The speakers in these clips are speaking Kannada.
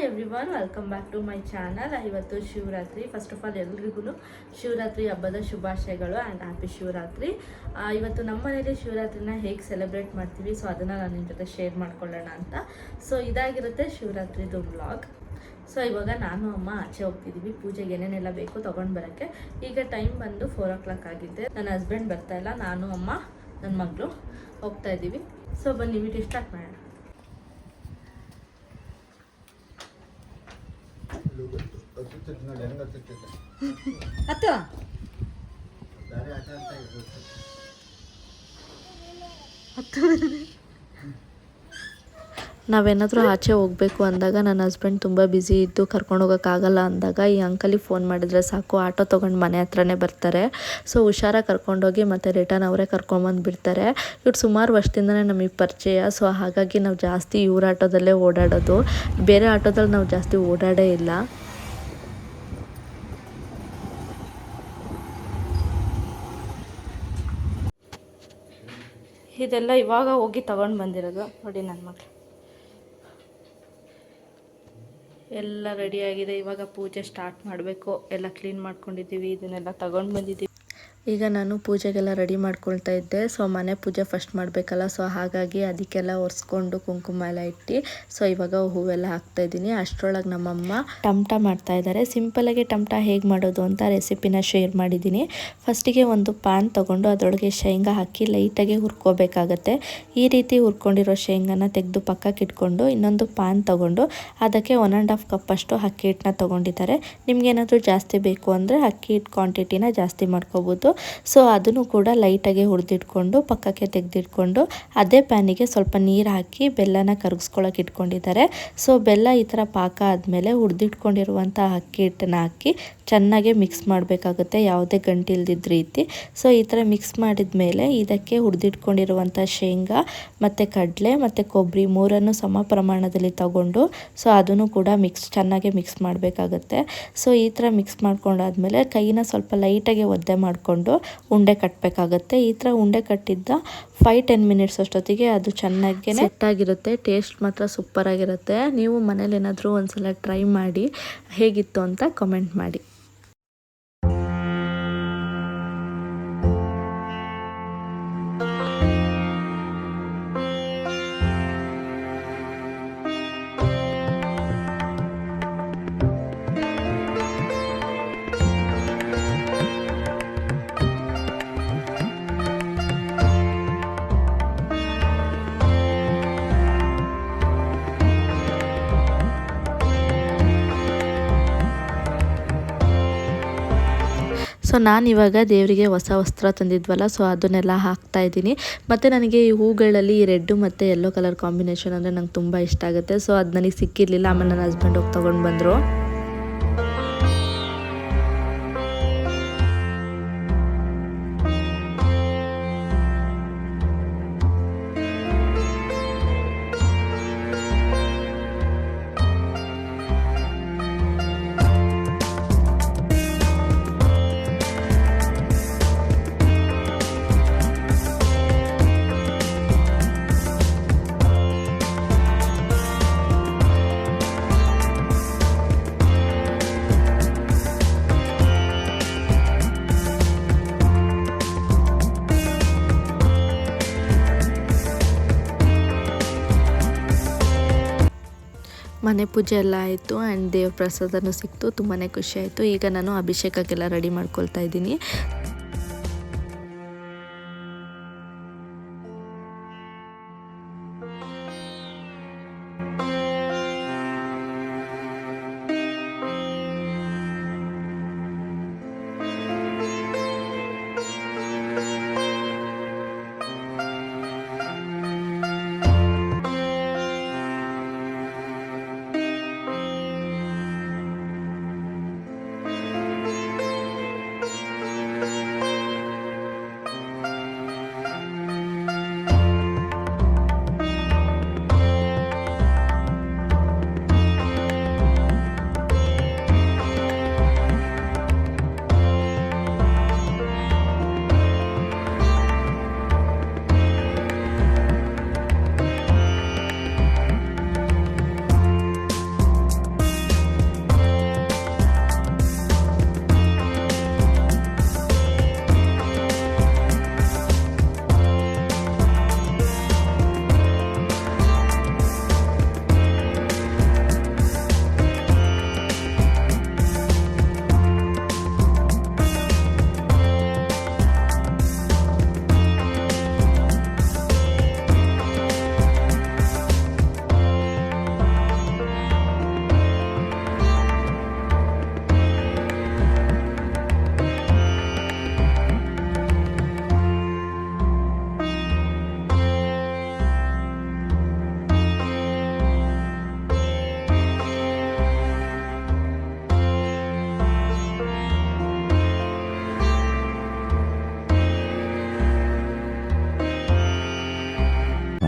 Hi every welcome back to my channel ಇವತ್ತು ಶಿವರಾತ್ರಿ. ಫಸ್ಟ್ ಆಫ್ ಆಲ್ ಎಲ್ರಿಗೂ ಶಿವರಾತ್ರಿ ಹಬ್ಬದ ಶುಭಾಶಯಗಳು ಆ್ಯಂಡ್ ಹ್ಯಾಪಿ ಶಿವರಾತ್ರಿ. ಇವತ್ತು ನಮ್ಮ ಮನೇಲಿ ಶಿವರಾತ್ರಿನ ಹೇಗೆ ಸೆಲೆಬ್ರೇಟ್ ಮಾಡ್ತೀವಿ ಸೊ ಅದನ್ನು ನಾನು ನಿಮ್ಮ ಜೊತೆ ಶೇರ್ ಮಾಡ್ಕೊಳ್ಳೋಣ ಅಂತ. ಸೊ ಇದಾಗಿರುತ್ತೆ ಶಿವರಾತ್ರಿದು ಬ್ಲಾಗ್ ಸೊ ಇವಾಗ ನಾನು, ಅಮ್ಮ, ಆಚೆ ಹೋಗ್ತಿದ್ದೀವಿ ಪೂಜೆಗೆ ಏನೇನೆಲ್ಲ ಬೇಕು ತೊಗೊಂಡು ಬರೋಕ್ಕೆ. ಈಗ ಟೈಮ್ ಬಂದು ಫೋರ್ ಓ ಕ್ಲಾಕ್ ಆಗಿದೆ. ನನ್ನ ಹಸ್ಬೆಂಡ್ ಬರ್ತಾ ಇಲ್ಲ. ನಾನು, ಅಮ್ಮ ನನ್ನ ಮಗಳು ಹೋಗ್ತಾ ಇದ್ದೀವಿ ಸೊ ಬನ್ನಿ ವಿಡಿಯೋ ಸ್ಟಾರ್ಟ್ ಮಾಡೋಣ. ನಾವೇನಾದರೂ ಆಚೆ ಹೋಗಬೇಕು ಅಂದಾಗ ನನ್ನ ಹಸ್ಬೆಂಡ್ ತುಂಬ ಬ್ಯುಸಿ ಇದ್ದು ಕರ್ಕೊಂಡು ಹೋಗೋಕ್ಕಾಗಲ್ಲ ಅಂದಾಗ ಈ ಅಂಕಲಿಗೆ ಫೋನ್ ಮಾಡಿದರೆ ಸಾಕು. ಆಟೋ ತೊಗೊಂಡು ಮನೆ ಹತ್ರನೇ ಬರ್ತಾರೆ. ಸೊ ಹುಷಾರಾಗಿ ಕರ್ಕೊಂಡೋಗಿ ಮತ್ತು ರಿಟರ್ನ್ ಅವರೇ ಕರ್ಕೊಂಬಂದು ಬಿಡ್ತಾರೆ. ಇವ್ರು ಸುಮಾರು ವರ್ಷದಿಂದನೇ ನಮಗೆ ಪರಿಚಯ. ಸೊ ಹಾಗಾಗಿ ನಾವು ಜಾಸ್ತಿ ಇವ್ರ ಆಟೋದಲ್ಲೇ ಓಡಾಡೋದು. ಬೇರೆ ಆಟೋದಲ್ಲಿ ನಾವು ಜಾಸ್ತಿ ಓಡಾಡೇ ಇಲ್ಲ. ಇದೆಲ್ಲ ಇವಾಗ ಹೋಗಿ ತಗೊಂಡು ಬಂದಿರೋದು ನೋಡಿ ನನ್ನ ಮಗಳು ಎಲ್ಲ ರೆಡಿಯಾಗಿದೆ ಇವಾಗ ಪೂಜೆ ಸ್ಟಾರ್ಟ್ ಮಾಡಬೇಕು. ಎಲ್ಲ ಕ್ಲೀನ್ ಮಾಡ್ಕೊಂಡಿದ್ದೀವಿ. ಇದನ್ನೆಲ್ಲ ತಗೊಂಡು ಬಂದಿದ್ದೀವಿ. ಈಗ ನಾನು ಪೂಜೆಗೆಲ್ಲ ರೆಡಿ ಮಾಡ್ಕೊಳ್ತಾ ಇದ್ದೆ. ಸೊ, ಮನೆ ಪೂಜೆ ಫಸ್ಟ್ ಮಾಡಬೇಕಲ್ಲ. ಸೊ, ಹಾಗಾಗಿ ಅದಕ್ಕೆಲ್ಲ ಒರೆಸ್ಕೊಂಡು ಕುಂಕುಮ ಎಲ್ಲ ಇಟ್ಟು, ಸೊ, ಇವಾಗ ಹೂವೆಲ್ಲ ಹಾಕ್ತಾ ಇದ್ದೀನಿ. ಅಷ್ಟರೊಳಗೆ ನಮ್ಮಮ್ಮ ಟಮಟ ಮಾಡ್ತಾ ಇದ್ದಾರೆ. ಸಿಂಪಲಾಗಿ ಟಮಟ ಹೇಗೆ ಮಾಡೋದು ಅಂತ ರೆಸಿಪಿನ ಶೇರ್ ಮಾಡಿದ್ದೀನಿ. ಫಸ್ಟಿಗೆ ಒಂದು ಪ್ಯಾನ್ ತೊಗೊಂಡು ಅದರೊಳಗೆ ಶೇಂಗಾ ಹಾಕಿ ಲೈಟಾಗಿ ಹುರ್ಕೋಬೇಕಾಗತ್ತೆ. ಈ ರೀತಿ ಹುರ್ಕೊಂಡಿರೋ ಶೇಂಗಾನ ತೆಗೆದು ಪಕ್ಕಕ್ಕೆ ಇಟ್ಕೊಂಡು, ಇನ್ನೊಂದು ಪ್ಯಾನ್ ತೊಗೊಂಡು ಅದಕ್ಕೆ ಒನ್ ಆ್ಯಂಡ್ ಹಾಫ್ ಕಪ್ಪಷ್ಟು ಅಕ್ಕಿ ಹಿಟ್ಟನ್ನ ತೊಗೊಂಡಿದ್ದಾರೆ. ನಿಮ್ಗೇನಾದರೂ ಜಾಸ್ತಿ ಬೇಕು ಅಂದರೆ ಅಕ್ಕಿ ಹಿಟ್ಟು ಕ್ವಾಂಟಿಟಿನ ಜಾಸ್ತಿ ಮಾಡ್ಕೋಬೋದು. ಸೊ ಅದನ್ನು ಕೂಡ ಲೈಟಾಗಿ ಹುರಿದಿಟ್ಕೊಂಡು, ಪಕ್ಕಕ್ಕೆ ತೆಗೆದಿಟ್ಕೊಂಡು, ಅದೇ ಪ್ಯಾನಿಗೆ ಸ್ವಲ್ಪ ನೀರು ಹಾಕಿ ಬೆಲ್ಲನ ಕರಗಿಸ್ಕೊಳಕ್ಕೆ ಇಟ್ಕೊಂಡಿದ್ದಾರೆ. ಸೊ ಬೆಲ್ಲ ಈ ಥರ ಪಾಕ ಆದಮೇಲೆ ಹುರಿದಿಟ್ಕೊಂಡಿರುವಂಥ ಅಕ್ಕಿ ಹಿಟ್ಟನ್ನು ಹಾಕಿ ಚೆನ್ನಾಗಿ ಮಿಕ್ಸ್ ಮಾಡಬೇಕಾಗುತ್ತೆ, ಯಾವುದೇ ಗಂಟು ಇಲ್ದಿದ್ದ ರೀತಿ. ಸೊ ಈ ಥರ ಮಿಕ್ಸ್ ಮಾಡಿದ ಮೇಲೆ ಇದಕ್ಕೆ ಹುರಿದಿಟ್ಕೊಂಡಿರುವಂಥ ಶೇಂಗಾ ಮತ್ತು ಕಡಲೆ ಮತ್ತು ಕೊಬ್ಬರಿ ಮೂರನ್ನು ಸಮ ಪ್ರಮಾಣದಲ್ಲಿ ತಗೊಂಡು ಸೊ ಅದನ್ನು ಕೂಡ ಮಿಕ್ಸ್ ಚೆನ್ನಾಗಿ ಮಿಕ್ಸ್ ಮಾಡಬೇಕಾಗುತ್ತೆ. ಸೊ ಈ ಥರ ಮಿಕ್ಸ್ ಮಾಡ್ಕೊಂಡಾದ್ಮೇಲೆ ಕೈನ ಸ್ವಲ್ಪ ಲೈಟಾಗಿ ಒದ್ದೆ ಮಾಡಿಕೊಂಡು ಉಂಡೆ ಕಟ್ಟಬೇಕಾಗತ್ತೆ ಈ ಥರ ಉಂಡೆ ಕಟ್ಟಿದ್ದ ಫೈವ್ ಟೆನ್ ಮಿನಿಟ್ಸ್ ಅಷ್ಟೊತ್ತಿಗೆ ಅದು ಚೆನ್ನಾಗಿ ಸೆಟ್ ಆಗಿರುತ್ತೆ ಟೇಸ್ಟ್ ಮಾತ್ರ ಸೂಪರ್ ಆಗಿರುತ್ತೆ. ನೀವು ಮನೇಲಿ ಏನಾದರೂ ಒಂದ್ಸಲ ಟ್ರೈ ಮಾಡಿ ಹೇಗಿತ್ತು ಅಂತ ಕಮೆಂಟ್ ಮಾಡಿ. ಸೊ ನಾನು ಇವಾಗ ದೇವರಿಗೆ ಹೊಸ ವಸ್ತ್ರ ತಂದಿದ್ವಲ್ಲ ಸೊ ಅದನ್ನೆಲ್ಲ ಹಾಕ್ತಾ ಇದ್ದೀನಿ. ಮತ್ತು ನನಗೆ ಈ ಹೂಗಳಲ್ಲಿ ಈ ರೆಡ್ಡು ಮತ್ತು ಯೆಲ್ಲೋ ಕಲರ್ ಕಾಂಬಿನೇಷನ್ ಅಂದರೆ ನಂಗೆ ತುಂಬ ಇಷ್ಟ ಆಗುತ್ತೆ. ಸೊ ಅದು ನನಗೆ ಸಿಕ್ಕಿರಲಿಲ್ಲ ಆಮೇಲೆ ನನ್ನ ಹಸ್ಬೆಂಡ್ ಹೋಗಿ ತೊಗೊಂಡು ಬಂದರು. ಮನೆ ಪೂಜೆ ಎಲ್ಲ ಆಯಿತು ಆ್ಯಂಡ್ ದೇವ್ರ ಪ್ರಸಾದನೂ ಸಿಕ್ತು ತುಂಬಾ ಖುಷಿ ಆಯಿತು. ಈಗ ನಾನು ಅಭಿಷೇಕಕ್ಕೆಲ್ಲ ರೆಡಿ ಮಾಡ್ಕೊಳ್ತಾ ಇದ್ದೀನಿ.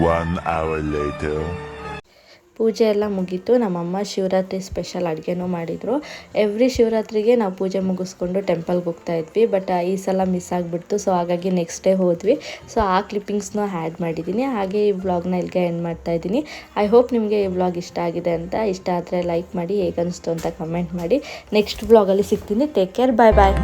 Hour later. ಪೂಜೆ ಎಲ್ಲ ಮುಗೀತು. ನಮ್ಮಮ್ಮ ಶಿವರಾತ್ರಿ ಸ್ಪೆಷಲ್ ಅಡುಗೆನೂ ಮಾಡಿದರು. ಎವ್ರಿ ಶಿವರಾತ್ರಿಗೆ ನಾವು ಪೂಜೆ ಮುಗಿಸ್ಕೊಂಡು ಟೆಂಪಲ್ಗೆ ಹೋಗ್ತಾ ಇದ್ವಿ. ಬಟ್ ಈ ಸಲ ಮಿಸ್ ಆಗಿಬಿಡ್ತು. ಸೊ ಹಾಗಾಗಿ ನೆಕ್ಸ್ಟ್ ಡೇ ಹೋದ್ವಿ. ಸೊ ಆ ಕ್ಲಿಪ್ಪಿಂಗ್ಸ್ನ ಆ್ಯಡ್ ಮಾಡಿದ್ದೀನಿ. ಹಾಗೆ ಈ ವ್ಲಾಗ್ನ ಇಲ್ಲಿಗೆ ಎಂಡ್ ಮಾಡ್ತಾ ಇದ್ದೀನಿ. ಐ ಹೋಪ್ ನಿಮಗೆ ಈ ವ್ಲಾಗ್ ಇಷ್ಟ ಆಗಿದೆ ಅಂತ. ಇಷ್ಟ ಆದರೆ ಲೈಕ್ ಮಾಡಿ ಹೇಗನ್ನಿಸ್ತು ಅಂತ ಕಮೆಂಟ್ ಮಾಡಿ. ನೆಕ್ಸ್ಟ್ ವ್ಲಾಗಲ್ಲಿ ಸಿಗ್ತೀನಿ. ಟೇಕ್ ಕೇರ್ ಬಾಯ್ ಬಾಯ್